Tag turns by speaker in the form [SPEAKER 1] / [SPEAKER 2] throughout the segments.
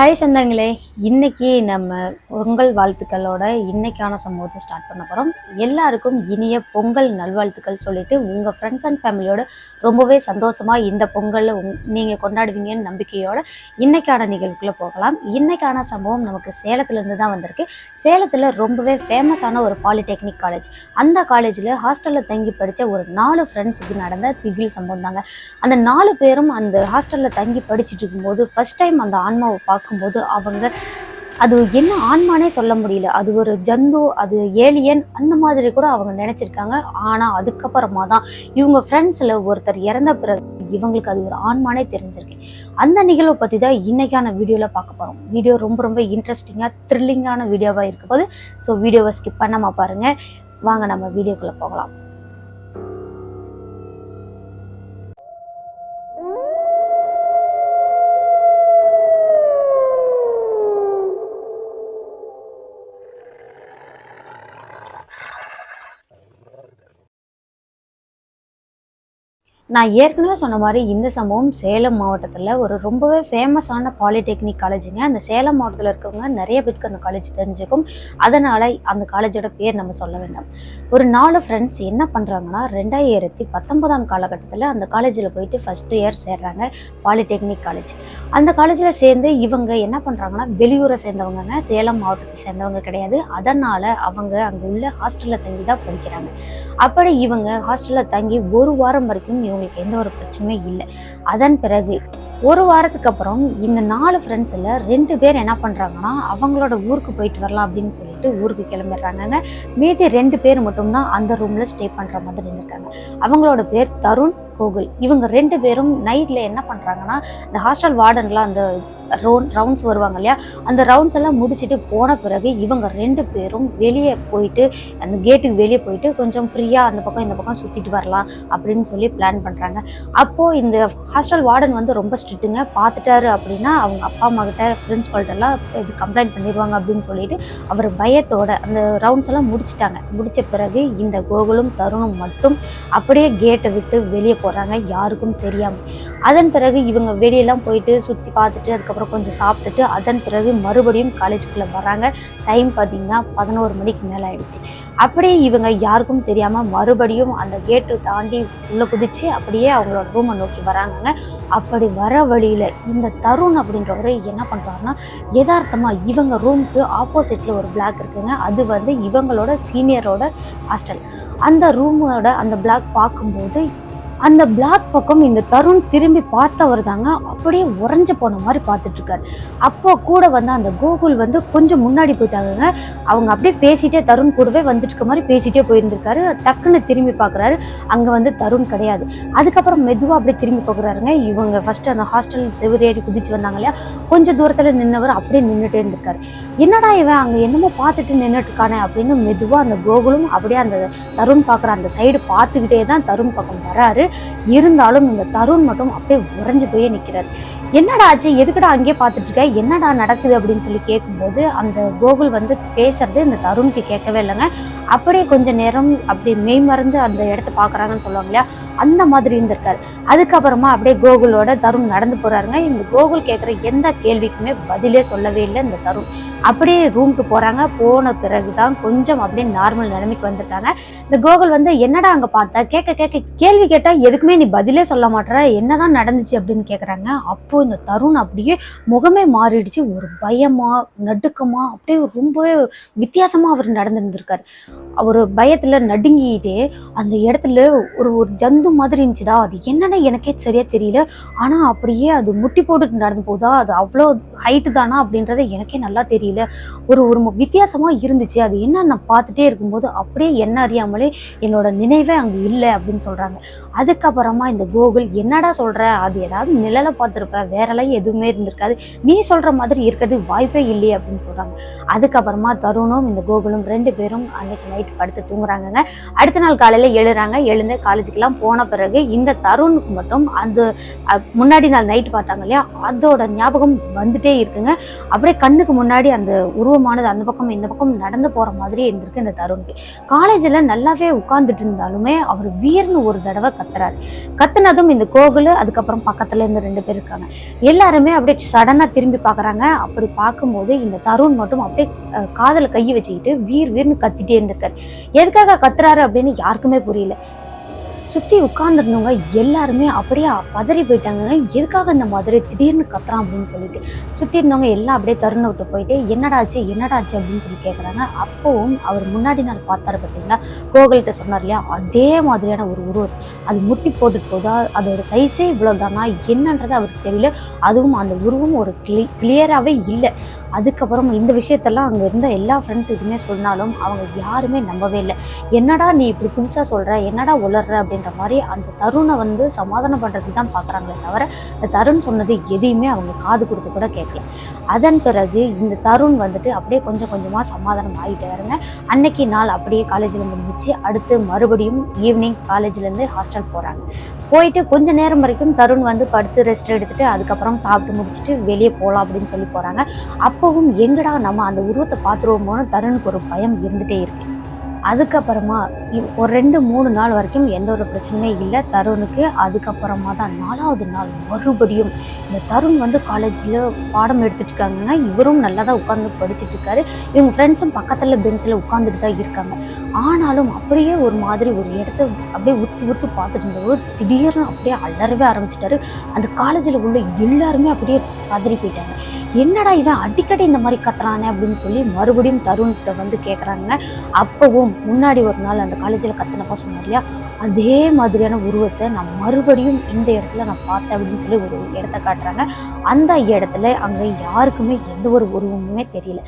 [SPEAKER 1] Hi சொந்தங்களே. இன்னைக்கு நம்ம பொங்கல் வாழ்த்துக்களோட இன்னைக்கான சம்பவத்தை ஸ்டார்ட் பண்ண போகிறோம் எல்லாருக்கும் இனிய பொங்கல் நல்வாழ்த்துக்கள் சொல்லிட்டு உங்கள் ஃப்ரெண்ட்ஸ் அண்ட் ஃபேமிலியோட ரொம்பவே சந்தோஷமாக இந்த பொங்கலில் உங் நீங்கள் கொண்டாடுவீங்கன்னு நம்பிக்கையோட இன்னைக்கான நிகழ்வுக்குள்ளே போகலாம். இன்னைக்கான சம்பவம் நமக்கு சேலத்துலேருந்து தான் வந்திருக்கு. சேலத்தில் ரொம்பவே ஃபேமஸான ஒரு பாலிடெக்னிக் காலேஜ் அந்த காலேஜில் ஹாஸ்டலில் தங்கி படித்த ஒரு நாலு ஃப்ரெண்ட்ஸுக்கு நடந்த திகில் சம்பவம் தாங்க. அந்த நாலு பேரும் அந்த ஹாஸ்டலில் தங்கி படிச்சுட்டு இருக்கும்போது ஃபஸ்ட் டைம் அந்த ஆன்மாவை பார்க்க பார்க்கும்போது அவங்க அது என்ன ஆன்மானே சொல்ல முடியல. அது ஒரு ஜந்து அது ஏலியன் அந்த மாதிரி கூட அவங்க நினைச்சிருக்காங்க. ஆனால் அதுக்கப்புறமா தான் இவங்க ஃப்ரெண்ட்ஸில் ஒருத்தர் இறந்த பிறகு இவங்களுக்கு அது ஒரு ஆன்மானே தெரிஞ்சிருக்கு. அந்த நிகழ்வை பற்றி தான் இன்றைக்கான வீடியோவில் பார்க்க போகிறோம் வீடியோ ரொம்ப ரொம்ப இன்ட்ரெஸ்டிங்காக த்ரில்லிங்கான வீடியோவாக இருக்கும்போது போது ஸோ வீடியோவை ஸ்கிப் பண்ணாமல் பாருங்கள் வாங்க நம்ம வீடியோக்குள்ளே போகலாம். நான் ஏற்கனவே சொன்ன மாதிரி இந்த சம்பவம் சேலம் மாவட்டத்தில் ஒரு ரொம்பவே ஃபேமஸான பாலிடெக்னிக் காலேஜுங்க அந்த சேலம் மாவட்டத்தில் இருக்கிறவங்க நிறைய பேருக்கு அந்த காலேஜ் தெரிஞ்சுக்கும். அதனால் அந்த காலேஜோட பேர் நம்ம சொல்ல வேண்டாம். ஒரு நாலு ஃப்ரெண்ட்ஸ் என்ன பண்ணுறாங்கன்னா ரெண்டாயிரத்தி பத்தொன்பதாம் காலகட்டத்தில் அந்த காலேஜில் போயிட்டு ஃபஸ்ட் இயர் சேர்றாங்க பாலிடெக்னிக் காலேஜ் அந்த காலேஜில் சேர்ந்து இவங்க என்ன பண்ணுறாங்கன்னா வெளியூரை சேர்ந்தவங்கங்க சேலம் மாவட்டத்தை சேர்ந்தவங்க கிடையாது. அதனால் அவங்க அங்கே உள்ள ஹாஸ்டலில் தங்கி தான் படிக்கிறாங்க. அப்படி இவங்க ஹாஸ்டலில் தங்கி ஒரு வாரம் வரைக்கும் இவங்களுக்கு எந்த ஒரு பிரச்சனையும் இல்லை. அதன் பிறகு ஒரு வாரத்துக்கு அப்புறம் இந்த நாலு ஃப்ரெண்ட்ஸில் ரெண்டு பேர் என்ன பண்ணுறாங்கன்னா அவங்களோட ஊருக்கு போயிட்டு வரலாம் அப்படின்னு சொல்லிட்டு ஊருக்கு கிளம்பிடுறாங்கங்க. மீதி ரெண்டு பேர் மட்டும்தான் அந்த ரூமில் ஸ்டே பண்ணுற மாதிரி இருந்திருக்காங்க. அவங்களோட பேர் தருண் கோகுல். இவங்க ரெண்டு பேரும் நைட்டில் என்ன பண்ணுறாங்கன்னா இந்த ஹாஸ்டல் வார்டன்லாம் அந்த ரவுண்ட் ரவுண்ட்ஸ் வருவாங்க இல்லையா? அந்த ரவுண்ட்ஸ் எல்லாம் முடிச்சுட்டு போன பிறகு இவங்க ரெண்டு பேரும் வெளியே போயிட்டு அந்த கேட்டுக்கு வெளியே போயிட்டு கொஞ்சம் ஃப்ரீயாக அந்த பக்கம் இந்த பக்கம் சுற்றிட்டு வரலாம் அப்படின்னு சொல்லி பிளான் பண்ணுறாங்க அப்போது இந்த ஹாஸ்டல் வார்டன் வந்து ரொம்ப ஸ்ட்ரிக்ட்டுங்க பார்த்துட்டாரு அப்படின்னா அவங்க அப்பா அம்மா கிட்ட பிரின்ஸ்பல்ட்டெல்லாம் இது கம்ப்ளைண்ட் பண்ணிடுவாங்க அப்படின்னு சொல்லிட்டு அவர் பயத்தோட அந்த ரவுண்ட்ஸ் எல்லாம் முடிச்சிட்டாங்க. முடிச்ச பிறகு இந்த கோகுலும் தருணும் மட்டும் அப்படியே கேட்டை விட்டு வெளியே போகிறாங்க யாருக்கும் தெரியாமல் அதன் பிறகு இவங்க வெளியெல்லாம் போயிட்டு சுற்றி பார்த்துட்டு அதுக்கப்புறம் கொஞ்சம் சாப்பிட்டுட்டு அதன் பிறகு மறுபடியும் காலேஜுக்குள்ளே வராங்க. டைம் பார்த்தீங்கன்னா பதினோரு மணிக்கு மேலே ஆயிடுச்சு. அப்படியே இவங்க யாருக்கும் தெரியாமல் மறுபடியும் அந்த கேட்டு தாண்டி உள்ளே குதிச்சு அப்படியே அவங்களோட ரூமை நோக்கி வராங்கங்க. அப்படி வர வழியில் இந்த தருண் அப்படின்றவர் என்ன பண்ணுறாருன்னா யதார்த்தமாக இவங்க ரூமுக்கு ஆப்போசிட்டில் ஒரு பிளாக் இருக்குங்க. அது வந்து இவங்களோட சீனியரோட ஹாஸ்டல் அந்த ரூமோட அந்த பிளாக் பார்க்கும்போது அந்த பிளாக் பக்கம் இந்த தருண் திரும்பி பார்த்தவர் தாங்க அப்படியே உறைஞ்சு போன மாதிரி பார்த்துட்டு இருக்காரு அப்போ கூட வந்து அந்த கோகுல் வந்து கொஞ்சம் முன்னாடி போயிட்டாங்க அவங்க அப்படியே பேசிட்டே தருண் கூடவே வந்துட்டு இருக்க மாதிரி பேசிட்டே போயிருந்திருக்காரு. டக்குன்னு திரும்பி பார்க்குறாரு. அங்கே வந்து தருண் கிடையாது. அதுக்கப்புறம் மெதுவாக அப்படியே திரும்பி பார்க்குறாருங்க. இவங்க ஃபர்ஸ்ட் அந்த ஹாஸ்டல் செவரேறி குதிச்சு வந்தாங்க இல்லையா? கொஞ்சம் தூரத்தில் நின்னவர் அப்படியே நின்றுட்டே இருந்திருக்காரு. என்னடா இவன் அங்கே என்னமோ பார்த்துட்டு நின்றுட்டு இருக்கானே அப்படின்னு மெதுவாக அந்த கோகுலும் அப்படியே அந்த தருண் பார்க்குற அந்த சைடு பார்த்துக்கிட்டே தான் தருண் பக்கம் வராரு இருந்தாலும் இந்த தருண் மட்டும் அப்படியே உறைஞ்சு போய் நிற்கிறாரு என்னடா ஆச்சு? எதுக்குடா அங்கேயே பார்த்துட்டு இருக்க என்னடா நடக்குது அப்படின்னு சொல்லி கேட்கும்போது அந்த கோகுல் வந்து பேசுறது இந்த தருணுக்கு கேட்கவே இல்லைங்க. அப்படியே கொஞ்சம் நேரம் அப்படி மெய் மறந்து அந்த இடத்த பார்க்குறாங்கன்னு சொல்லுவாங்க இல்லையா? அந்த மாதிரி இருந்திருக்காரு. அதுக்கப்புறமா அப்படியே கோகுலோட தருண் நடந்து போறாருங்க. இந்த கோகுல் கேட்குற எந்த கேள்விக்குமே பதிலே சொல்லவே இல்லை இந்த தருண். அப்படியே ரூமுக்கு போகிறாங்க போன பிறகு தான் கொஞ்சம் அப்படியே நார்மல் நிலைமைக்கு வந்துட்டாங்க. இந்த கோகுல் வந்து என்னடா அங்க பார்த்த? கேட்க கேட்க கேள்வி கேட்டா எதுக்குமே நீ பதிலே சொல்ல மாட்டேற. என்னதான் நடந்துச்சு அப்படின்னு கேக்குறாங்க. அப்போ இந்த தருண் அப்படியே முகமே மாறிடுச்சு. ஒரு பயமா நடுக்கமா அப்படியே ரொம்பவே வித்தியாசமா அவர் நடந்துருந்திருக்காரு. அவர் பயத்துல நடுங்கிட்டே அந்த இடத்துல ஒரு ஒரு ஜந்து மாதிரி இருந்துச்சுடா. அது என்னன்னு எனக்கே சரியா தெரியல. ஆனா அப்படியே அது முட்டி போட்டுட்டு நடந்து போதா? அது அவ்வளோ ஹைட்டு தானா அப்படின்றது எனக்கே நல்லா தெரியல. ஒரு ஒரு வித்தியாசமா இருந்துச்சு. அது என்ன நான் பார்த்துட்டே இருக்கும்போது அப்படியே என்ன அறியாமல் என்னோட நினைவே அங்கே இல்லை அப்படின்னு சொல்றாங்க. அதுக்கப்புறமா இந்த கோகுல் என்னடா சொல்கிற அது ஏதாவது நிழலை பார்த்துருப்ப வேறெல்லாம் எதுவுமே இருந்திருக்காது. நீ சொல்கிற மாதிரி இருக்கிறது வாய்ப்பே இல்லையே அப்படின்னு சொல்கிறாங்க அதுக்கப்புறமா தருணும் இந்த கோகுலும் ரெண்டு பேரும் அன்னைக்கு நைட் படுத்து தூங்குறாங்கங்க. அடுத்த நாள் காலையில் எழுறாங்க. எழுந்து காலேஜுக்கெல்லாம் போன பிறகு இந்த தருணுக்கு மட்டும் அந்த முன்னாடி நாள் நைட் பார்த்தாங்க இல்லையா? அதோட ஞாபகம் வந்துட்டே இருக்குங்க. அப்படியே கண்ணுக்கு முன்னாடி அந்த உருவமானது அந்த பக்கம் இந்த பக்கம் நடந்து போகிற மாதிரி இருந்திருக்கு இந்த தருணுக்கு. காலேஜில் நல்லாவே உட்கார்ந்துட்டு இருந்தாலுமே அவர் வீர்னு ஒரு தடவை கத்துறாரு. கத்துனதும் இந்த கோகுல் அதுக்கப்புறம் பக்கத்துல இருந்து ரெண்டு பேர் இருக்காங்க. எல்லாருமே அப்படியே சடனா திரும்பி பாக்குறாங்க. அப்படி பார்க்கும்போது இந்த தருண் மட்டும் அப்படியே காதல காதுல கையை வச்சுக்கிட்டு வீர் வீர்னு கத்திட்டே இருந்திருக்காரு. எதுக்காக கத்துறாரு அப்படின்னு யாருக்குமே புரியல. சுற்றி உட்காந்துருந்தவங்க எல்லாருமே அப்படியே பதறி போயிட்டாங்க. எதுக்காக இந்த மாதிரி திடீர்னு கத்துறான் அப்படின்னு சொல்லிட்டு. சுற்றி இருந்தவங்க எல்லாம் அப்படியே தருண விட்டு போயிட்டு என்னடாச்சு என்னடாச்சு? அப்படின்னு சொல்லி கேட்குறாங்க அப்போவும் அவர் முன்னாடி நாள் பார்த்தாரு பார்த்தீங்களா கோகுல்கிட்ட சொன்னார் இல்லையா அதே மாதிரியான ஒரு உருவம். அது முட்டி போட்டுட்டு போதா? அதோட சைஸே இவ்வளோதானா என்னன்றது அவருக்கு தெரியல. அதுவும் அந்த உருவம் ஒரு கிளி கிளியராகவே இல்லை. அதுக்கப்புறம் இந்த விஷயத்தெல்லாம் அங்கே இருந்த எல்லா ஃப்ரெண்ட்ஸுக்குமே சொன்னாலும் அவங்க யாருமே நம்பவே இல்லை. என்னடா நீ இப்படி புதுசாக சொல்கிற என்னடா உளர்ற? அப்படின்ற மாதிரி அந்த தருணை வந்து சமாதானம் பண்ணுறதுக்கு தான் பார்க்குறாங்களே தவிர இந்த தருண் சொன்னது எதையுமே அவங்க காது கொடுத்து கூட கேட்கல. அதன் பிறகு இந்த தருண் வந்துட்டு அப்படியே கொஞ்சம் கொஞ்சமாக சமாதானம் ஆகிட்டாருங்க அன்னைக்கு நாள் அப்படியே காலேஜில் முடிஞ்சிச்சு. அடுத்து மறுபடியும் ஈவினிங் காலேஜ்லேருந்து ஹாஸ்டல் போகிறாங்க போயிட்டு கொஞ்சம் நேரம் வரைக்கும் தருண் வந்து படுத்து ரெஸ்ட் எடுத்துகிட்டு அதுக்கப்புறம் சாப்பிட்டு முடிச்சுட்டு வெளியே போகலாம் அப்படின்னு சொல்லி போகிறாங்க அப் அப்பவும் எங்கடா நம்ம அந்த உருவத்தை பார்த்துருவோமோன்னு தருணுக்கு ஒரு பயம் இருந்துகிட்டே இருக்கு. அதுக்கப்புறமா இ- ஒரு ரெண்டு மூணு நாள் வரைக்கும் எந்த ஒரு பிரச்சனையும் இல்லை. தருணுக்கு அதுக்கப்புறமா தான் நாலாவது நாள் மறுபடியும் இந்த தருண் வந்து காலேஜில் பாடம் எடுத்துட்டு இருக்காங்கன்னா இவரும் நல்லா தான் உட்காந்து படிச்சுட்டு இருக்காரு இவங்க ஃப்ரெண்ட்ஸும் பக்கத்தில் பெஞ்சில் உட்காந்துட்டு தான் இருக்காங்க. ஆனாலும் அப்படியே ஒரு மாதிரி ஒரு இடத்த அப்படியே உத்து உத்து பார்த்துட்டு இருந்தவர் திடீர்னு அப்படியே அலறவே ஆரம்பிச்சிட்டாரு. அந்த காலேஜில் உள்ள எல்லாருமே அப்படியே பதறி போயிட்டாங்க. என்னடா இவன் அடிக்கடி இந்த மாதிரி கத்துறானே அப்படின்னு சொல்லி மறுபடியும் தருண்கிட்ட வந்து கேட்குறாங்க அப்போவும் முன்னாடி ஒரு நாள் அந்த காலேஜில் கத்துனப்பா சொன்னார் இல்லையா? அதே மாதிரியான உருவத்தை நான் மறுபடியும் இந்த இடத்துல நான் பார்த்தேன் அப்படின்னு சொல்லி ஒரு இடத்த காட்டுறாங்க. அந்த இடத்துல அங்கே யாருக்குமே எந்த ஒரு உருவமுமே தெரியல.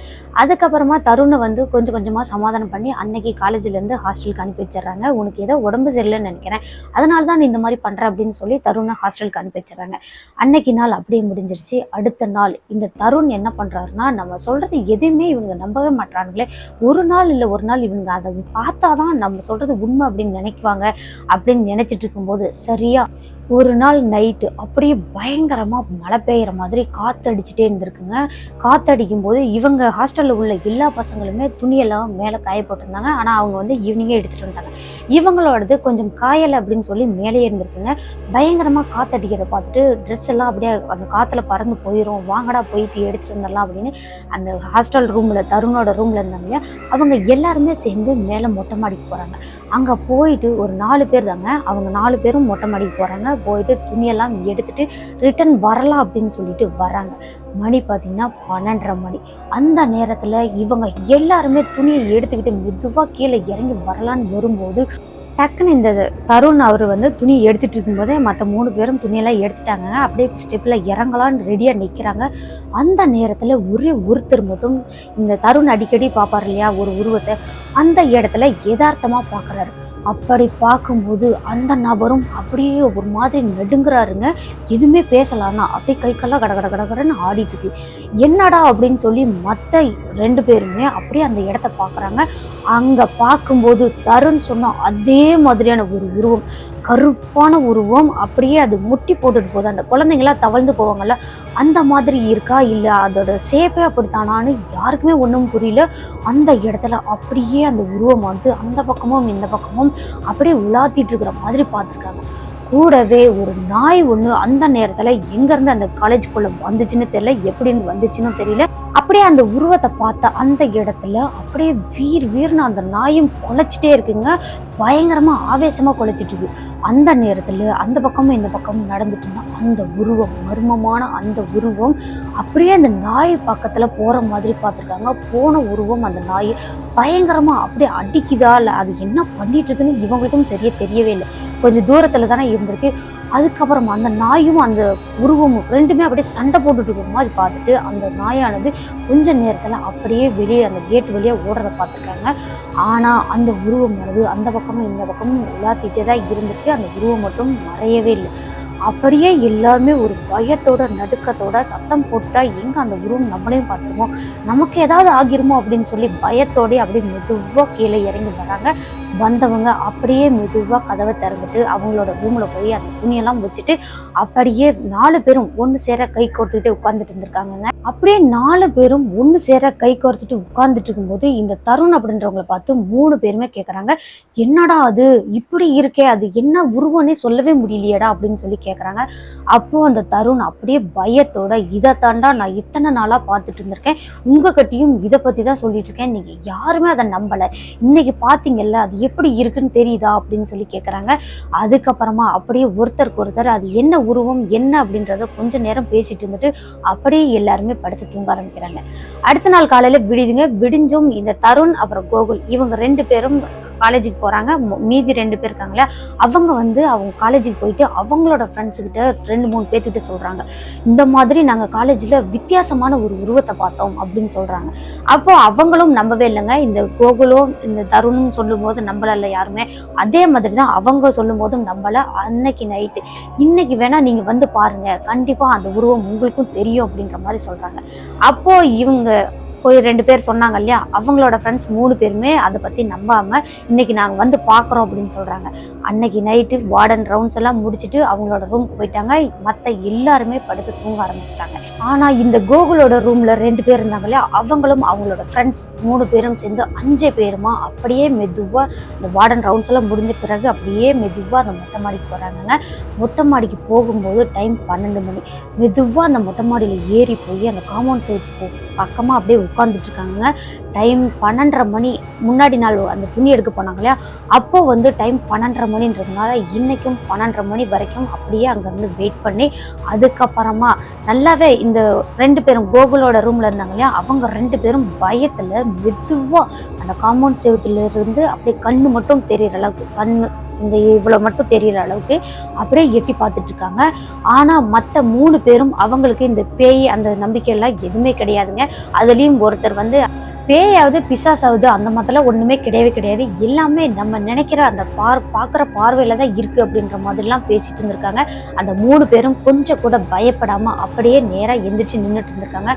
[SPEAKER 1] அதுக்கப்புறமா தருணை வந்து கொஞ்சம் கொஞ்சமாக சமாதானம் பண்ணி அன்னைக்கு காலேஜ்லேருந்து ஹாஸ்டலுக்கு அனுப்பி வச்சிடுறாங்க. உனக்கு ஏதோ உடம்பு சரியில்லைன்னு நினைக்கிறேன். அதனால தான் நீ இந்த மாதிரி பண்ணுற அப்படின்னு சொல்லி தருணை ஹாஸ்டலுக்கு அனுப்பி வச்சிடுறாங்க. அன்னைக்கு நாள் அப்படியே முடிஞ்சிருச்சு. அடுத்த நாள் இந்த தருண் என்ன பண்ணுறாருன்னா நம்ம சொல்கிறது எதுவுமே இவங்க நம்பவே மாட்டாங்களே ஒரு நாள் இல்லை ஒரு நாள் இவங்க அதை பார்த்தா தான் நம்ம சொல்கிறது உண்மை அப்படின்னு நினைக்குவாங்க. அப்படின்னு நினைச்சிட்டு இருக்கும்போது சரியா ஒரு நாள் நைட்டு அப்படியே பயங்கரமாக மழை பெய்யுற மாதிரி காற்றடிச்சிட்டே இருந்திருக்குங்க. காற்றடிக்கும் போது இவங்க ஹாஸ்டலில் உள்ள எல்லா பசங்களுமே துணியெல்லாம் மேலே காய போட்டிருந்தாங்க. ஆனால் அவங்க வந்து ஈவினிங்கே எடுத்துகிட்டு வந்தாங்க இவங்களோடது கொஞ்சம் காயலை அப்படின்னு சொல்லி மேலே இருந்திருக்குங்க. பயங்கரமாக காற்றடிக்கிறத பார்த்துட்டு ட்ரெஸ் எல்லாம் அப்படியே அந்த காற்றுல பறந்து போயிடும் வாங்கடா போயிட்டு எடுத்துட்டு வந்துடலாம் அப்படின்னு அந்த ஹாஸ்டல் ரூமில் தருணோட ரூமில் இருந்தாங்க அவங்க எல்லாருமே சேர்ந்து மேலே மொட்டை மாடிக்கு போகிறாங்க அங்கே போயிட்டு ஒரு நாலு பேர் தாங்க. அவங்க நாலு பேரும் மொட்டை மாடிக்கு போகிறாங்க போயிட்டு துணியெல்லாம் எடுத்துட்டு ரிட்டர்ன் வரலாம் அப்படின்னு சொல்லிட்டு வராங்க. மணி பார்த்தீங்கன்னா பன்னெண்டரை மணி. அந்த நேரத்தில் இவங்க எல்லாருமே துணியை எடுத்துக்கிட்டு மெதுவாக கீழே இறங்கி வரலான்னு வரும்போது டக்குன்னு இந்த தருண் அவர் வந்து துணி எடுத்துகிட்டு இருக்கும்போதே மற்ற மூணு பேரும் துணியெல்லாம் எடுத்துட்டாங்க. அப்படியே ஸ்டெப்பில் இறங்கலான்னு ரெடியாக நிற்கிறாங்க அந்த நேரத்தில் ஒரே ஒருத்தர் மட்டும் இந்த தருண் அடிக்கடி பார்ப்பார் இல்லையா? ஒரு உருவத்தை. அந்த இடத்துல யதார்த்தமாக பார்க்குறாரு. அப்படி பார்க்கும்போது அந்த நபரும் அப்படியே ஒரு மாதிரி நடுங்குறாருங்க. எதுவுமே பேசலாம்னா அப்படியே கை கடகட கட கட ஆடிட்டு இருக்கு. என்னடா அப்படின்னு சொல்லி மற்ற ரெண்டு பேருமே அப்படியே அந்த இடத்த பார்க்குறாங்க. அங்கே பார்க்கும்போது தருண் சொன்ன அதே மாதிரியான ஒரு உருவம் கருப்பான உருவம் அப்படியே அது முட்டி போட்டுட்டு போகுது. அந்த குழந்தைங்களாம் தவழ்ந்து போவாங்கல்ல அந்த மாதிரி இருக்கா இல்லை அதோட சேப்பே அப்படித்தானான்னு யாருக்குமே ஒன்றும் புரியல. அந்த இடத்துல அப்படியே அந்த உருவம் வந்து அந்த பக்கமும் இந்த பக்கமும் அப்படியே உலாத்திட்டு இருக்கிற மாதிரி பார்த்துருக்காங்க. கூடவே ஒரு நாய் ஒன்று அந்த நேரத்தில் எங்கேருந்து அந்த காலேஜுக்குள்ளே வந்துச்சுன்னு தெரியல எப்படின்னு வந்துச்சுன்னு தெரியல. அப்படியே அந்த உருவத்தை பார்த்த அந்த இடத்துல அப்படியே வீர் வீர்னு அந்த நாயும் குலைச்சிட்டே இருக்குங்க. பயங்கரமாக ஆவேசமாக கொளுத்திட்டு இருக்கு அந்த நேரத்தில் அந்த பக்கமும் இந்த பக்கமும் நடந்துட்டு அந்த உருவம் மர்மமான அந்த உருவம் அப்படியே அந்த நாய் பக்கத்தில் போகிற மாதிரி பார்த்துருக்காங்க. போன உருவம் அந்த நாய் பயங்கரமாக அப்படியே அடிக்குதா இல்லை அது என்ன பண்ணிட்டு இருக்குன்னு இவங்களுக்கும் சரியாக தெரியவே இல்லை. கொஞ்சம் தூரத்தில் தானே இருந்திருக்கு. அதுக்கப்புறம் அந்த நாயும் அந்த உருவமும் ரெண்டுமே அப்படியே சண்டை போட்டுட்டு இருக்கிற மாதிரி பார்த்துட்டு அந்த நாயானது கொஞ்ச நேரத்தில் அப்படியே வெளியே அந்த கேட் வெளியே ஓடுறத பார்த்துருக்காங்க. ஆனால் அந்த உருவமானது அந்த பக்கம் பக்கமும் இந்த பக்கமும் எல்லாத்திட்டே தான் இருந்துட்டு அந்த உருவம் மட்டும் மறையவே இல்லை. அப்படியே எல்லாருமே ஒரு பயத்தோட நடுக்கத்தோட சத்தம் போட்டுட்டா எங்க அந்த உருவம் நம்மளையும் பார்த்துருமோ? நமக்கு ஏதாவது ஆகிருமோ அப்படின்னு சொல்லி பயத்தோடய அப்படியே மெதுவாக கீழே இறங்கி வராங்க. வந்தவங்க அப்படியே மெதுவாக கதவை திறந்துட்டு அவங்களோட ரூமில் போய் அந்த துணியெல்லாம் வச்சுட்டு அப்படியே நாலு பேரும் ஒன்று சேர கை கோர்த்துக்கிட்டு உட்காந்துட்டு இருந்திருக்காங்கங்க. அப்படியே நாலு பேரும் ஒன்று சேர கை கோர்த்துட்டு உட்காந்துட்டு இருக்கும்போது இந்த தருண் அப்படின்றவங்களை பார்த்து மூணு பேருமே கேட்குறாங்க என்னடா அது? இப்படி இருக்கே அது என்ன உருவம்னே சொல்லவே முடியலையேடா? அப்படின்னு சொல்லி கேட்குறாங்க அப்போது அந்த தருண் அப்படியே பயத்தோட இதை தாண்டா நான் இத்தனை நாளாக பார்த்துட்டு இருந்திருக்கேன். உங்ககிட்டையும் இதை பற்றி தான் சொல்லிட்டு இருக்கேன். நீங்கள் யாருமே அதை நம்பலை. இன்னைக்கு பார்த்தீங்கல்ல அது எப்படி இருக்குன்னு தெரியுதா அப்படின்னு சொல்லி கேட்குறாங்க அதுக்கப்புறமா அப்படியே ஒருத்தருக்கு ஒருத்தர் அது என்ன உருவம் என்ன அப்படின்றத கொஞ்ச நேரம் பேசிட்டு இருந்துட்டு அப்படியே எல்லாருமே படுத்து தூங்க ஆரம்பிக்கிறாங்க. அடுத்த நாள் காலையில விடிதுங்க விடிஞ்சும் இந்த தருண் அப்புறம் கோகுல் இவங்க ரெண்டு பேரும் காலேஜுக்கு போகிறாங்க மீதி ரெண்டு பேர் இருக்காங்களே அவங்க வந்து அவங்க காலேஜுக்கு போயிட்டு அவங்களோட ஃப்ரெண்ட்ஸுக்கிட்ட ரெண்டு மூணு பேர்த்துக்கிட்ட சொல்கிறாங்க இந்த மாதிரி நாங்கள் காலேஜில் வித்தியாசமான ஒரு உருவத்தை பார்த்தோம் அப்படின்னு சொல்கிறாங்க அப்போது அவங்களும் நம்பவே இல்லைங்க. இந்த கோகுலும் இந்த தருணும் சொல்லும்போது போது யாருமே. அதே மாதிரி தான் அவங்க சொல்லும் போதும் அன்னைக்கு நைட்டு இன்னைக்கு வேணால் நீங்கள் வந்து பாருங்க. கண்டிப்பாக அந்த உருவம் உங்களுக்கும் தெரியும் அப்படின்ற மாதிரி சொல்கிறாங்க அப்போது இவங்க போய் ரெண்டு பேர் சொன்னாங்க இல்லையா? அவங்களோட ஃப்ரெண்ட்ஸ் மூணு பேருமே அதை பற்றி நம்பாமல் இன்னைக்கு நாங்கள் வந்து பார்க்குறோம் அப்படின்னு சொல்கிறாங்க அன்னைக்கு நைட்டு வார்டன் ரவுண்ட்ஸ் எல்லாம் முடிச்சுட்டு அவங்களோட ரூமுக்கு போயிட்டாங்க. மற்ற எல்லாருமே படுத்து தூங்க ஆரம்பிச்சிட்டாங்க. ஆனால் இந்த கோகுலோட ரூமில் ரெண்டு பேர் இருந்தாங்க இல்லையா? அவங்களும் அவங்களோட ஃப்ரெண்ட்ஸ் மூணு பேரும் சேர்ந்து அஞ்சு பேருமா அப்படியே மெதுவாக இந்த வார்டன் ரவுண்ட்ஸ் எல்லாம் முடிஞ்ச பிறகு அப்படியே மெதுவாக அந்த மொட்டை மாடிக்கு போறாங்கங்க. மொட்டை மாடிக்கு போகும்போது டைம் பன்னெண்டு மணி. மெதுவாக அந்த மொட்டை மாடியில் ஏறி போய் அந்த காம்பவுண்ட் சைடு பக்கமாக அப்படியே உட்காந்துட்ருக்காங்க டைம் பன்னெண்டரை மணி முன்னாடி நாள் அந்த துணி எடுக்க போனாங்க இல்லையா? அப்போ வந்து டைம் பன்னெண்டரை மணின்றதுனால இன்றைக்கும் பன்னெண்டரை மணி வரைக்கும் அப்படியே அங்கேருந்து வெயிட் பண்ணி அதுக்கப்புறமா நல்லாவே இந்த ரெண்டு பேரும் கோகுலோட ரூமில் இருந்தாங்க இல்லையா? அவங்க ரெண்டு பேரும் பயத்தில் மெதுவாக அந்த காம்பவுண்ட் செவத்துலேருந்து அப்படியே கண்ணு மட்டும் தெரிகிற அளவுக்கு கண்ணு இந்த இவ்வளோ மட்டும் தெரிகிற அளவுக்கு அப்படியே எட்டி பார்த்துட்ருக்காங்க ஆனால் மற்ற மூணு பேரும் அவங்களுக்கு இந்த பேய் அந்த நம்பிக்கையெல்லாம் எதுவுமே கிடையாதுங்க. அதுலேயும் ஒருத்தர் வந்து பேயாவது பிசாசாவது அந்த மாதிரிலாம் ஒன்றுமே கிடையவே கிடையாது. எல்லாமே நம்ம நினைக்கிற அந்த பார் பார்க்குற பார்வையில் தான் இருக்குது அப்படின்ற மாதிரிலாம் பேசிட்டு இருந்திருக்காங்க. அந்த மூணு பேரும் கொஞ்சம் கூட பயப்படாமல் அப்படியே நேராக எந்திரிச்சு நின்றுட்டு இருந்திருக்காங்க.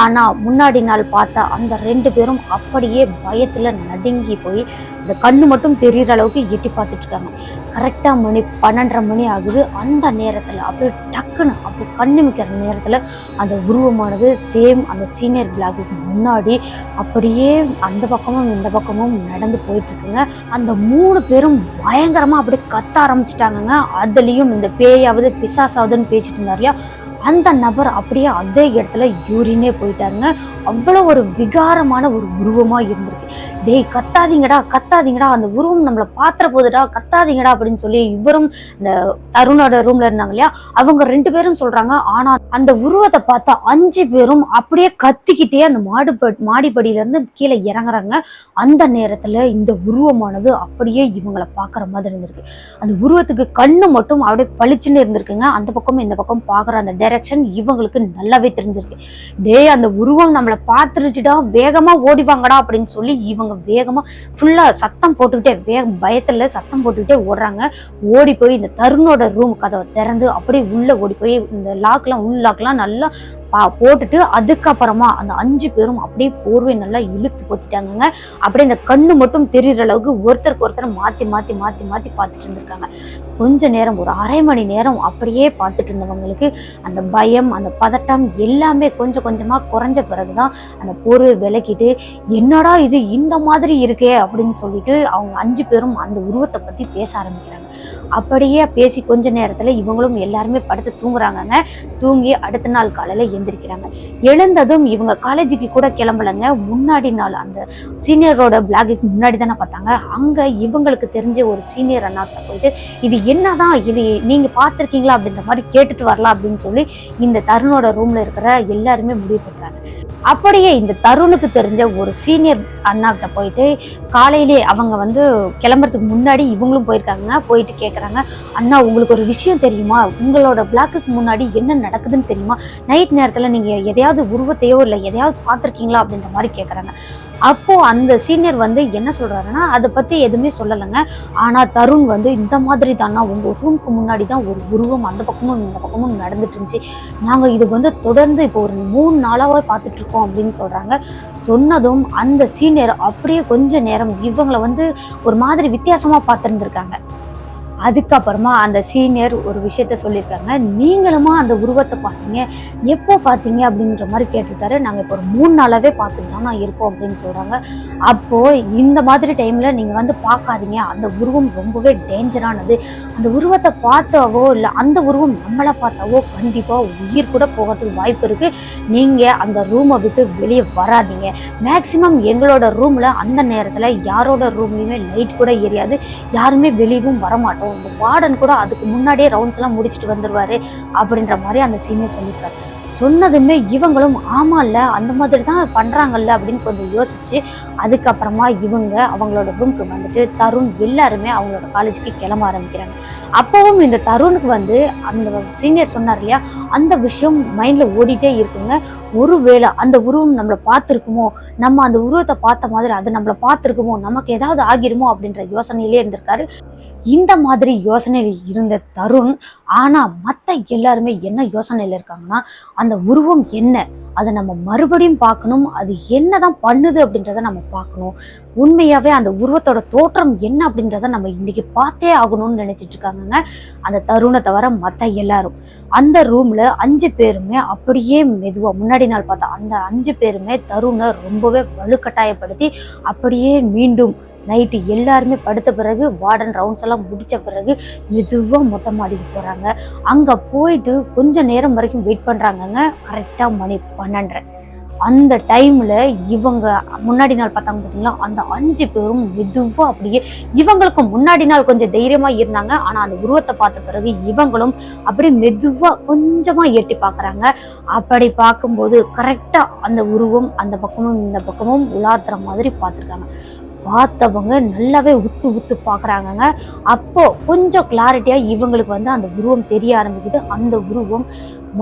[SPEAKER 1] ஆனால் முன்னாடி நாள் பார்த்தா அந்த ரெண்டு பேரும் அப்படியே பயத்தில் நடுங்கி போய் இந்த கண்ணு மட்டும் தெரிகிற அளவுக்கு எட்டி பார்த்துட்ருக்காங்க கரெக்டாக மணி பன்னெண்டரை மணி ஆகுது. அந்த நேரத்தில் அப்படியே டக்குன்னு அப்படி கண்ணு மிக்கிற நேரத்தில் அந்த உருவமானது சேம் அந்த சீனியர் பிளாக்குக்கு முன்னாடி அப்படியே அந்த பக்கமும் இந்த பக்கமும் நடந்து போயிட்டுருக்குங்க. அந்த மூணு பேரும் பயங்கரமாக அப்படியே கத்த ஆரம்பிச்சிட்டாங்கங்க. அதுலேயும் இந்த பேயாவது பிசாசாவதுன்னு பேசிட்டு இருந்தார் இல்லையா? அந்த நபர் அப்படியே அதே இடத்துல யூரினே போயிட்டாருங்க. அவ்வளோ ஒரு விகாரமான ஒரு உருவமா இருந்திருக்கு. டேய் கத்தாதீங்கடா கத்தாதீங்கடா அந்த உருவம் நம்மளை பாத்திர போகுதுடா கத்தாதீங்கடா அப்படின்னு சொல்லி இவரும் இந்த அருணோட ரூம்ல இருந்தாங்க இல்லையா? அவங்க ரெண்டு பேரும் சொல்றாங்க ஆனா அந்த உருவத்தை பார்த்தா அஞ்சு பேரும் அப்படியே கத்திக்கிட்டே அந்த மாடு மாடிப்படியிலேருந்து கீழே இறங்குறாங்க. அந்த நேரத்தில் இந்த உருவமானது அப்படியே இவங்களை பார்க்குற மாதிரி இருந்திருக்கு. அந்த உருவத்துக்கு கண்ணு மட்டும் அப்படியே பளிச்சுன்னு இருந்திருக்குங்க. அந்த பக்கம் இந்த பக்கம் பார்க்குற அந்த டைரக்ஷன் இவங்களுக்கு நல்லாவே தெரிஞ்சிருக்கு. டேய் அந்த உருவம் நம்மளை பார்த்துருச்சுடா வேகமாக ஓடிவாங்கடா அப்படின்னு சொல்லி இவங்க வேகமாக ஃபுல்லாக சத்தம் போட்டுக்கிட்டே வேக பயத்தில் சத்தம் போட்டுக்கிட்டே ஓடுறாங்க. ஓடி போய் இந்த தருணோட ரூம் கதவை திறந்து அப்படியே உள்ளே ஓடி போய் இந்த லாக்லாம் உள்ள லாக்லாம் நல்லா பா போட்டுட்டு அதுக்கப்புறமா அந்த அஞ்சு பேரும் அப்படியே போர்வை நல்லா இழுத்து பொத்திட்டாங்கங்க. அப்படியே இந்த கண்ணு மட்டும் தெரியுற அளவுக்கு ஒருத்தருக்கு ஒருத்தர் மாற்றி மாற்றி மாற்றி மாற்றி பார்த்துட்டு இருந்திருக்காங்க. கொஞ்ச நேரம் ஒரு அரை மணி நேரம் அப்படியே பார்த்துட்டு இருந்தவங்களுக்கு அந்த பயம் அந்த பதட்டம் எல்லாமே கொஞ்சம் கொஞ்சமாக குறைஞ்ச பிறகுதான் அந்த போர்வை விலக்கிட்டு என்னடா இது இந்த மாதிரி இருக்கே? அப்படின்னு சொல்லிட்டு அவங்க அஞ்சு பேரும் அந்த உருவத்தை பற்றி பேச ஆரம்பிக்கிறாங்க. அப்படியே பேசி கொஞ்ச நேரத்தில் இவங்களும் எல்லாருமே படுத்து தூங்குறாங்கங்க. தூங்கி அடுத்த நாள் காலையில் எழுந்திருக்கிறாங்க எழுந்ததும் இவங்க காலேஜுக்கு கூட கிளம்பலங்க. முன்னாடி நாள் அந்த சீனியரோட பிளாகுக்கு முன்னாடி தானே பார்த்தாங்க. அங்கே இவங்களுக்கு தெரிஞ்ச ஒரு சீனியர் அண்ணாத்த போயிட்டு இது என்னதான்? இது நீங்கள் பார்த்துருக்கீங்களா? அப்படின்ற மாதிரி கேட்டுட்டு வரலாம் அப்படின்னு சொல்லி இந்த தருணோட ரூமில் இருக்கிற எல்லாருமே முடிவு பண்ணுறாங்க அப்படியே இந்த தருணுக்கு தெரிஞ்ச ஒரு சீனியர் அண்ணாக்கிட்ட போயிட்டு காலையிலே அவங்க வந்து கிளம்புறதுக்கு முன்னாடி இவங்களும் போயிருக்காங்க போயிட்டு கேட்குறாங்க அண்ணா உங்களுக்கு ஒரு விஷயம் தெரியுமா? உங்களோட பிளாக்குக்கு முன்னாடி என்ன நடக்குதுன்னு தெரியுமா? நைட் நேரத்தில் நீங்கள் எதையாவது உருவத்தையோ இல்லை எதையாவது பார்த்துருக்கீங்களா? அப்படின்ற மாதிரி கேட்குறாங்க அப்போ அந்த சீனியர் வந்து என்ன சொல்றாருன்னா அதை பத்தி எதுவுமே சொல்லலைங்க. ஆனா தருண் வந்து இந்த மாதிரி தானா உங்க ரூமுக்கு முன்னாடி தான் ஒரு உருவம் அந்த பக்கமும் இந்த பக்கமும் நடந்துட்டு இருந்துச்சு நாங்க இது வந்து தொடர்ந்து இப்போ ஒரு மூணு நாளாவே பார்த்துட்டு இருக்கோம் அப்படின்னு சொல்றாங்க. சொன்னதும் அந்த சீனியர் அப்படியே கொஞ்ச நேரம் இவங்களை வந்து ஒரு மாதிரி வித்தியாசமா பார்த்துருந்துருக்காங்க. அதுக்கப்புறமா அந்த சீனியர் ஒரு விஷயத்த சொல்லியிருக்காங்க. நீங்களுமா அந்த உருவத்தை பார்த்தீங்க. எப்போ பார்த்தீங்க அப்படின்ற மாதிரி கேட்டிருக்காரு. நாங்கள் இப்போ ஒரு மூணு நாளாவே பார்த்துட்டு தான் நான் இருக்கோம் அப்படின்னு சொல்கிறாங்க அப்போது இந்த மாதிரி டைமில் நீங்கள் வந்து பார்க்காதீங்க. அந்த உருவம் ரொம்பவே டேஞ்சரானது அந்த உருவத்தை பார்த்தாவோ இல்லை அந்த உருவம் நம்மளை பார்த்தாவோ கண்டிப்பாக உயிர் கூட போகிறதுக்கு வாய்ப்பு இருக்குது நீங்கள் அந்த ரூமை விட்டு வெளியே வராதீங்க. மேக்ஸிமம் எங்களோட ரூமில் அந்த நேரத்தில் யாரோட ரூம்லேயுமே லைட் கூட எரியாது. யாருமே வெளியவும் வரமாட்டோம். இந்த வார்டன் கூட அதுக்கு முன்னாடியே ரவுண்ட்ஸ் எல்லாம் முடிச்சுட்டு வந்துருவாரு அப்படின்ற மாதிரி அந்த சீனியர் சொல்லியிருக்காரு. சொன்னதுமே இவங்களும் ஆமா இல்ல அந்த மாதிரி தான் பண்ணுறாங்கல்ல அப்படின்னு கொஞ்சம் யோசிச்சு அதுக்கப்புறமா இவங்க அவங்களோட ரூம்க்கு வந்துட்டு தருண் எல்லாருமே அவங்களோட காலேஜுக்கு கிளம்ப ஆரம்பிக்கிறாங்க. அப்போவும் இந்த தருணுக்கு வந்து அந்த சீனியர் சொன்னார் இல்லையா அந்த விஷயம் மைண்டில் ஓடிட்டே இருக்குங்க. ஒருவேளை அந்த உருவம் நம்மளை பார்த்துருக்குமோ நம்ம அந்த உருவத்தை பார்த்த மாதிரி அது நம்மளை பார்த்துருக்குமோ நமக்கு ஏதாவது ஆகிருமோ அப்படின்ற யோசனையிலே இருந்திருக்காரு. இந்த மாதிரி யோசனையில் இருந்த தருண் ஆனால் மற்ற எல்லாருமே என்ன யோசனையில் இருக்காங்கன்னா அந்த உருவம் என்ன அதை நம்ம மறுபடியும் பார்க்கணும். அது என்ன தான் பண்ணுது அப்படின்றத நம்ம பார்க்கணும். உண்மையாகவே அந்த உருவத்தோட தோற்றம் என்ன அப்படின்றத நம்ம இன்றைக்கி பார்த்தே ஆகணும்னு நினச்சிட்டு இருக்காங்கங்க. அந்த தருணத்தை வர மற்ற எல்லாரும். அந்த ரூமில் அஞ்சு பேருமே அப்படியே மெதுவாக முன்னாடி நாள் பார்த்தா அந்த அஞ்சு பேருமே தருணை ரொம்பவே வலுக்கட்டாயப்படுத்தி அப்படியே மீண்டும் நைட்டு எல்லாருமே படுத்த பிறகு வார்டன் ரவுண்ட்ஸ் எல்லாம் முடித்த பிறகு மெதுவாக மொட்டை மாடிக்கு போகிறாங்க அங்கே போயிட்டு கொஞ்சம் நேரம் வரைக்கும் வெயிட் பண்ணுறாங்கங்க கரெக்டாக மணி பன்னெண்டரை. அந்த டைமில் இவங்க முன்னாடி நாள் பார்த்தாங்க பார்த்தீங்களா அந்த அஞ்சு பேரும் மெதுவாக அப்படியே இவங்களுக்கு முன்னாடி நாள் கொஞ்சம் தைரியமாக இருந்தாங்க. ஆனால் அந்த உருவத்தை பார்த்த பிறகு இவங்களும் அப்படியே மெதுவாக கொஞ்சமாக எட்டி பார்க்குறாங்க. அப்படி பார்க்கும்போது கரெக்டாக அந்த உருவம் அந்த பக்கமும் இந்த பக்கமும் உலாத்துற மாதிரி பார்த்துருக்காங்க. பார்த்தவங்க நல்லாவே உத்து உத்து பார்க்குறாங்கங்க. அப்போது கொஞ்சம் கிளாரிட்டியாக இவங்களுக்கு வந்து அந்த உருவம் தெரிய ஆரம்பிக்குது. அந்த உருவம்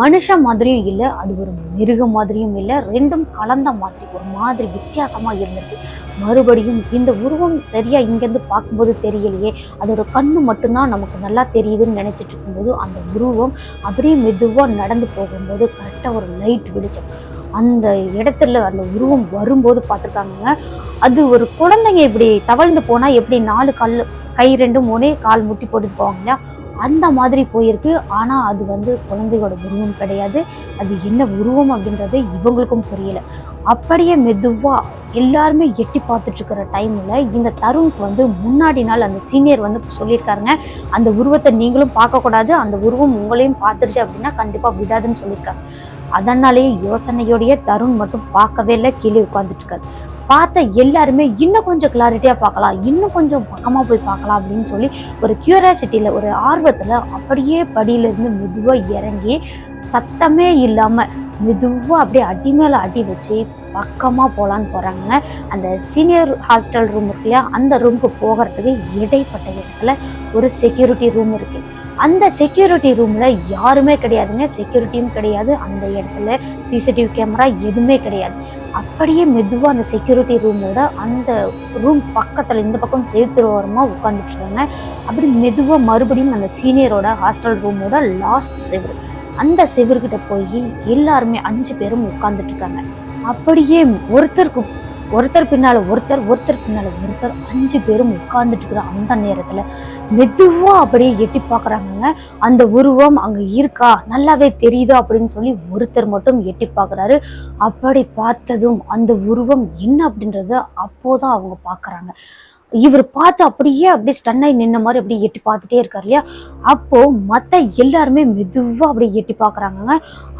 [SPEAKER 1] மனுஷன் மாதிரியும் இல்லை அது ஒரு மிருகம் மாதிரியும் இல்லை ரெண்டும் கலந்த மாதிரி ஒரு மாதிரி வித்தியாசமாக இருந்திருக்கு. மறுபடியும் இந்த உருவம் சரியா இங்கேருந்து பார்க்கும்போது தெரியலையே. அதோட கண்ணு மட்டும்தான் நமக்கு நல்லா தெரியுதுன்னு நினச்சிட்டு இருக்கும்போது அந்த உருவம் அப்படியே மெதுவாக நடந்து போகும்போது கரெக்டாக ஒரு லைட் வெளிச்சம். அந்த இடத்துல அந்த உருவம் வரும்போது பார்த்துருக்காங்க அது ஒரு குழந்தைங்க இப்படி தவழ்ந்து போனால் எப்படி நாலு கால் கை ரெண்டு மூணே கால் முட்டி போட்டு போவாங்க இல்லையா? அந்த மாதிரி போயிருக்கு. ஆனால் அது வந்து குழந்தையோட உருவம் கிடையாது. அது என்ன உருவம் அப்படின்றது இவங்களுக்கும் புரியல. அப்படியே மெதுவாக எல்லாருமே எட்டி பார்த்துட்ருக்கிற டைமில் இந்த தருணுக்கு வந்து முன்னாடி நாள் அந்த சீனியர் வந்து சொல்லியிருக்காருங்க. அந்த உருவத்தை நீங்களும் பார்க்கக்கூடாது. அந்த உருவம் உங்களையும் பார்த்துருச்சு அப்படின்னா கண்டிப்பாக விடாதுன்னு சொல்லியிருக்காங்க அதனாலேயே யோசனையோடைய தருண் மட்டும் பார்க்கவே இல்லை. கீழே உட்காந்துட்டு இருக்காரு பார்த்த எல்லாருமே இன்னும் கொஞ்சம் கிளாரிட்டியாக பார்க்கலாம் இன்னும் கொஞ்சம் பக்கமாக போய் பார்க்கலாம் அப்படின்னு சொல்லி ஒரு கியூரியாசிட்டியில் ஒரு ஆர்வத்தில் அப்படியே படியிலேருந்து மெதுவாக இறங்கி சத்தமே இல்லாமல் மெதுவாக அப்படியே அடி மேலே அடி வச்சு பக்கமாக போகலான்னு போகிறாங்க அந்த சீனியர் ஹாஸ்டல் ரூம் இருக்கு இல்லையா அந்த ரூமுக்கு போகிறதுக்கு இடைப்பட்ட இடத்துல ஒரு செக்யூரிட்டி ரூம் இருக்குது அந்த செக்யூரிட்டி ரூமில் யாருமே கிடையாதுங்க. செக்யூரிட்டியும் கிடையாது. அந்த இடத்துல சிசிடிவி கேமரா எதுவுமே கிடையாது. அப்படியே மெதுவாக அந்த செக்யூரிட்டி ரூமோட அந்த ரூம் பக்கத்தில் இந்த பக்கம் சேர்த்துருவோரமாக ஓரமாக அப்படி மெதுவாக மறுபடியும் அந்த சீனியரோட ஹாஸ்டல் ரூமோட லாஸ்ட் செவர். அந்த செவர்கிட்ட போய் எல்லாருமே அஞ்சு பேரும் உட்காந்துட்ருக்காங்க அப்படியே ஒருத்தருக்கு ஒருத்தர் பின்னால ஒருத்தர் ஒருத்தர் பின்னால ஒருத்தர் அஞ்சு பேரும் உட்கார்ந்துட்டு இருக்கிற அந்த நேரத்துல மெதுவா அப்படியே எட்டி பார்க்கறாங்கங்க அந்த உருவம் அங்க இருக்கா? நல்லாவே தெரியுதா அப்படின்னு சொல்லி ஒருத்தர் மட்டும் எட்டி பார்க்குறாரு அப்படி பார்த்ததும் அந்த உருவம் என்ன அப்படின்றத அப்போதான் அவங்க பார்க்கறாங்க இவர் பார்த்து அப்படியே அப்படியே ஸ்டன்னாகி நின்ன மாதிரி அப்படியே எட்டி பார்த்துட்டே இருக்காரு இல்லையா? அப்போ மற்ற எல்லாருமே மெதுவாக அப்படியே எட்டி பார்க்குறாங்கங்க.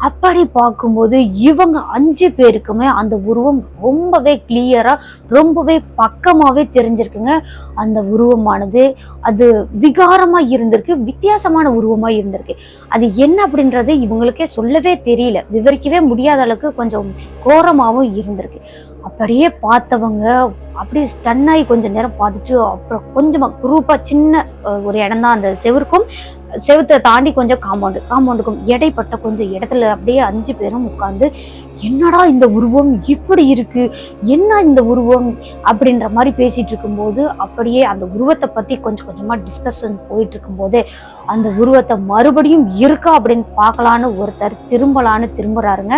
[SPEAKER 1] அப்படி பார்க்கும்போது இவங்க அஞ்சு பேருக்குமே அந்த உருவம் ரொம்பவே கிளியராக ரொம்பவே பக்கமாகவே தெரிஞ்சிருக்குங்க. அந்த உருவமானது அது விகாரமாக இருந்திருக்கு வித்தியாசமான உருவமாக இருந்திருக்கு. அது என்ன அப்படின்றது இவங்களுக்கே சொல்லவே தெரியல. விவரிக்கவே முடியாத அளவுக்கு கொஞ்சம் கோரமாகவும் இருந்திருக்கு. அப்படியே பார்த்தவங்க அப்படியே ஸ்டன் ஆகி நேரம் பார்த்துட்டு அப்புறம் கொஞ்சமாக குரூப்பாக சின்ன ஒரு இடம் தான் அந்த செவருக்கும் செவத்தை தாண்டி கொஞ்சம் காம்பவுண்டு காம்பவுண்டுக்கும் இடைப்பட்ட கொஞ்சம் இடத்துல அப்படியே அஞ்சு பேரும் உட்காந்து என்னடா இந்த உருவம்? இப்படி இருக்கு? என்ன இந்த உருவம்? அப்படின்ற மாதிரி பேசிட்டு இருக்கும்போது அப்படியே அந்த உருவத்தை பத்தி கொஞ்சம் கொஞ்சமா டிஸ்கஷன் போயிட்டு இருக்கும்போது அந்த உருவத்தை மறுபடியும் இருக்கா அப்படின்னு பார்க்கலான்னு ஒருத்தர் திரும்பலான்னு திரும்புறாருங்க.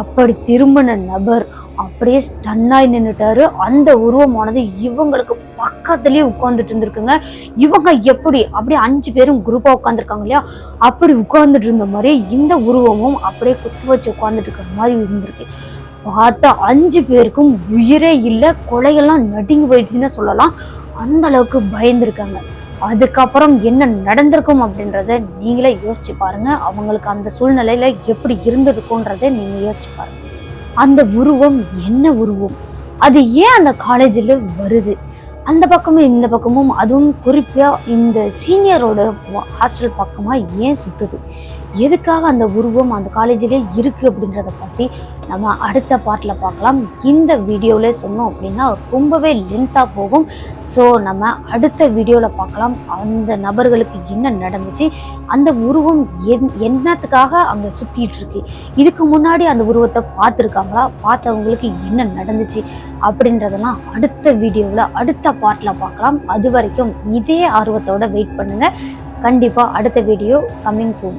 [SPEAKER 1] அப்படி திரும்பின நபர் அப்படியே ஸ்டன்னாய் நின்றுட்டாரு அந்த உருவமானது இவங்களுக்கு பக்கத்துலயே உட்காந்துட்டு இருந்திருக்குங்க. இவங்க எப்படி? அப்படியே அஞ்சு பேரும் குரூப்பா உட்காந்துருக்காங்க இல்லையா? அப்படி உட்காந்துட்டு இருந்த மாதிரி இந்த உருவமும் அப்படியே குத்து வச்சு உட்காந்துட்டு இருக்கிற மாதிரி இருந்திருக்கு. பார்த்தா அஞ்சு பேருக்கும் உயிரே இல்லை கொலையெல்லாம் நடுங்கி போயிடுச்சுன்னு சொல்லலாம். அந்த அளவுக்கு பயந்துருக்காங்க. அதுக்கப்புறம் என்ன நடந்திருக்கும் அப்படின்றத நீங்களே யோசிச்சு பாருங்க. அவங்களுக்கு அந்த சூழ்நிலையில எப்படி இருந்திருக்கும்ன்றதை நீங்க யோசிச்சு பாருங்க. அந்த உருவம் என்ன உருவம்? அது ஏன் அந்த காலேஜில் வருது? அந்த பக்கமும் இந்த பக்கமும் அதுவும் குறிப்பா இந்த சீனியரோட ஹாஸ்டல் பக்கமா ஏன் சுற்றுது எதுக்காக அந்த உருவம் அந்த காலேஜிலே இருக்குது அப்படின்றத பற்றி நம்ம அடுத்த பாட்டில் பார்க்கலாம். இந்த வீடியோவில் சொன்னோம் அப்படின்னா ரொம்பவே லென்த்தாக போகும். ஸோ நம்ம அடுத்த வீடியோவில் பார்க்கலாம். அந்த நபர்களுக்கு என்ன நடந்துச்சு அந்த உருவம் என் என்னத்துக்காக அங்கே சுற்றிட்டு இருக்கு இதுக்கு முன்னாடி அந்த உருவத்தை பார்த்துருக்காங்களா பார்த்தவங்களுக்கு என்ன நடந்துச்சு அப்படின்றதெல்லாம் அடுத்த வீடியோவில் அடுத்த பாட்டில் பார்க்கலாம். அது வரைக்கும் இதே ஆர்வத்தோட வெயிட் பண்ணுங்க. கண்டிப்பாக அடுத்த வீடியோ கம்மிங் சூன்